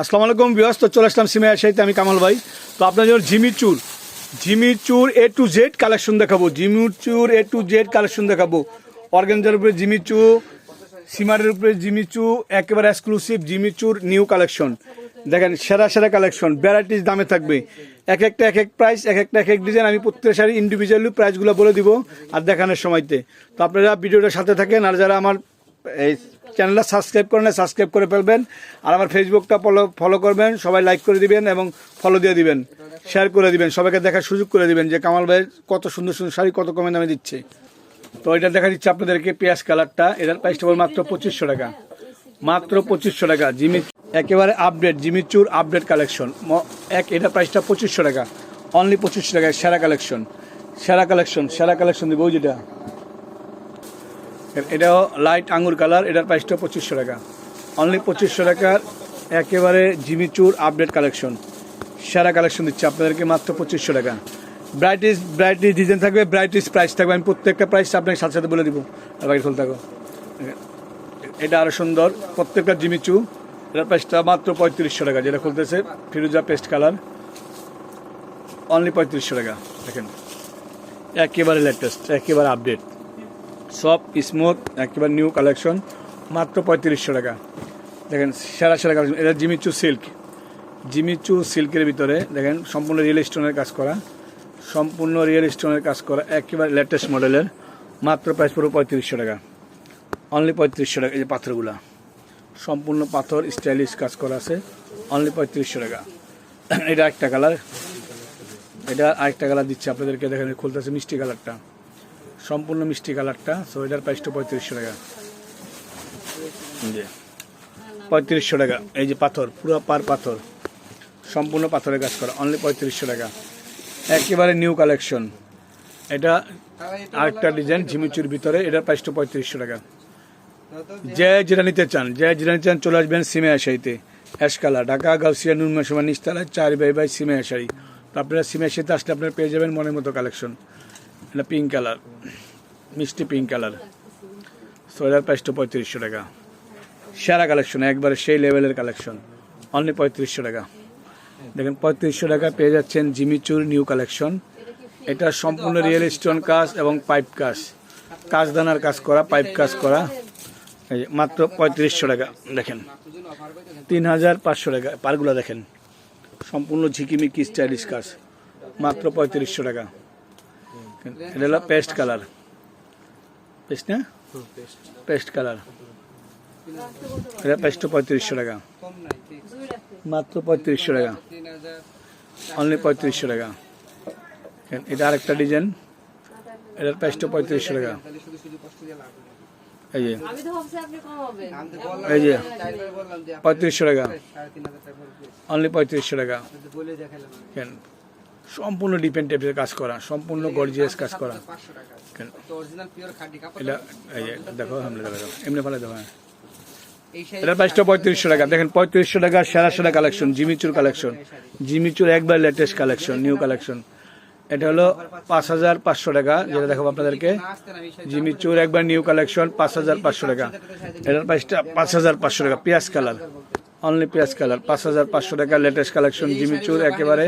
আসসালামু আলাইকুম বিয়স তো চলে আসলাম সিমে সাইতে আমি কামাল ভাই। তো আপনার জন্য জিমির চুর এ টু জেড কালেকশন দেখাবো, জিমির চুর এ টু জেড কালেকশন দেখাবো। অর্গানজার উপরে জিমির চু সিমারের উপরে জিমির চু একেবারে এক্সক্লুসিভ জিমির চুর নিউ কালেকশন দেখেন, সেরা সেরা কালেকশন ভ্যারাইটিস দামে থাকবে। এক একটা, এক এক প্রাইস এক একটা, এক এক ডিজাইন আমি প্রত্যেক শাড়ি ইন্ডিভিজুয়ালি প্রাইসগুলো বলে দিব, আর দেখানোর সময়তে। তো আপনারা ভিডিওটার সাথে থাকেন, আর যারা আমার এই চ্যানেলটা সাবস্ক্রাইব করেন সাবস্ক্রাইব করে ফেলবেন। আর আমার ফেসবুকটা ফলো ফলো করবেন, সবাই লাইক করে দিবেন এবং ফলো দিয়ে দিবেন শেয়ার করে দিবেন, সবাইকে দেখার সুযোগ করে দিবেন যে কামাল ভাই কত সুন্দর সুন্দর শাড়ি, কত কমে দামে দিচ্ছে। তো এটা দেখা দিচ্ছে আপনাদেরকে পেঁয়াজ কালারটা এটার প্রাইসটা বল মাত্র পঁচিশশো টাকা। মাত্র পঁচিশশো টাকা, জিমি একেবারে আপডেট জিমিচুর আপডেট কালেকশন এক, এটার প্রাইসটা পঁচিশশো টাকা অনলি পঁচিশশো টাকা সেরা কালেকশন সেরা কালেকশন সেরা কালেকশন দিব যেটা। এটাও লাইট আঙুর কালার এটার প্রাইসটা পঁচিশশো টাকা। অনলি পঁচিশশো টাকার একেবারে জিমিচুর আপডেট কালেকশন সেরা কালেকশন দিচ্ছে আপনাদেরকে মাত্র পঁচিশশো টাকা। ব্রাইটিস ব্রাইটিস ডিজাইন থাকবে ব্রাইটিস প্রাইস থাকবে। আমি প্রত্যেকটা প্রাইস আপনাকে সাথে সাথে বলে দিব। আর বাকি খুলতে থাকো। এটা আরও সুন্দর, প্রত্যেকটা জিমিচু, এটার প্রাইসটা মাত্র পঁয়ত্রিশশো টাকা। যেটা খুলতেছে ফিরুজা পেস্ট কালার অনলি পঁয়ত্রিশশো টাকা। দেখেন, একেবারে লেটেস্ট একেবারে আপডেট সব স্মুথ, একেবারে নিউ কালেকশন, মাত্র পঁয়ত্রিশশো টাকা। দেখেন, সেরা সেরা কালেকশন। এটা জিমিচু সিল্ক। জিমিচু সিল্কের ভিতরে, দেখেন, সম্পূর্ণ রিয়েল স্টোনের কাজ করা। সম্পূর্ণ রিয়েল স্টোনের কাজ করা, একেবারে লেটেস্ট মডেলের, মাত্র প্রাইস পুরো পঁয়ত্রিশশো টাকা। অনলি পঁয়ত্রিশশো টাকা, এই যে পাথরগুলা। সম্পূর্ণ পাথর স্টাইলিশ কাজ করা আছে। অনলি পঁয়ত্রিশশো টাকা। এটা একটা কালার। এটা আরেকটা কালার দিচ্ছে আপনাদেরকে, দেখেন, খুলতেছে মিষ্টি কালারটা। সম্পূর্ণ মিষ্টি কালারটা। সো এটার প্রাইসটা পঁয়ত্রিশশো টাকা। জি। পঁয়ত্রিশশো টাকা। এই যে পাথর পুরো পার পাথর। সম্পূর্ণ পাথরের কাজ করা। অনলি পঁয়ত্রিশশো টাকা। একেবারে নিউ কালেকশন এটা আরেকটা ডিজাইন ঝিমিচুর ভিতরে। এটার প্রাইসটা পঁয়ত্রিশশো টাকা। যে যেটা নিতে চান যে যেটা নিতে চান চলে আসবেন সিমে আশাইতে। অ্যাশকালা ঢাকা গাউসিয়া নুনমা সময় নিচতলায় চার বাই বাই সিমে তো আপনারা সিমে আশাইতে আসলে আপনারা পেয়ে যাবেন মনের মতো কালেকশন এটা পিঙ্ক কালার মিষ্টি পিঙ্ক কালার সো এটার প্রাইসটা পঁয়ত্রিশশো টাকা। সেরা কালেকশন একবারে সেই লেভেলের কালেকশন অনলি পঁয়ত্রিশশো টাকা। দেখেন, পঁয়ত্রিশশো টাকা পেয়ে যাচ্ছেন জিমিচুর নিউ কালেকশন এটা সম্পূর্ণ রিয়েল স্টোন কাজ এবং পাইপ কাজ। কাজদানার কাজ করা পাইপ কাজ করা। এই মাত্র পঁয়ত্রিশশো টাকা, দেখেন। তিন হাজার পাঁচশো টাকা, পারগুলো দেখেন। সম্পূর্ণ ঝিকিমিকি স্টাইলিশ কাজ। মাত্র পঁয়ত্রিশশো টাকা। এটা হলো পেস্ট কালার পেস্ট না পেস্ট। কালার। এটা পেস্টও পঁয়ত্রিশশো টাকা। মাত্র পঁয়ত্রিশশো টাকা। অনলি পঁয়ত্রিশশো টাকা। এটা আরেকটা ডিজাইন এটার প্রাইসটা পঁয়ত্রিশশো টাকা। এই যে। এই যে। পঁয়ত্রিশশো টাকা। অনলি পঁয়ত্রিশশো টাকা। কেন সম্পূর্ণ ডিপেন্ড টাইপের কাজ করা সম্পূর্ণ গর্জিয়াস কাজ করা। কেন? এটা দেখো সামনে দেখো এমনি ফেলে দেখো হ্যাঁ। প্রাইসটা পঁয়ত্রিশশো টাকা। দেখেন পঁয়ত্রিশশো টাকা সেরা সেরা কালেকশন জিমিচুর কালেকশন জিমিচুর একবার লেটেস্ট কালেকশন নিউ কালেকশন এটা হলো পাঁচ হাজার পাঁচশো টাকা যেটা দেখাবো আপনাদেরকে। জিমিচুর একবার নিউ কালেকশন পাঁচ হাজার পাঁচশো টাকা। এটার প্রাইসটা পাঁচ হাজার পাঁচশো টাকা পেঁয়াজ কালার। অনলি পেঁয়াজ কালার পাঁচ হাজার পাঁচশো টাকা লেটেস্ট কালেকশন জিমি চুর একেবারে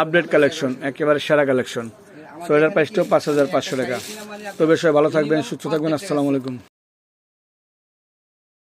আপডেট কালেকশন একেবারে সেরা কালেকশন সোয়েটার প্রাইসটাও পাঁচ হাজার পাঁচশো টাকা। তবে সবাই ভালো থাকবেন, সুস্থ থাকবেন, আসসালামু আলাইকুম।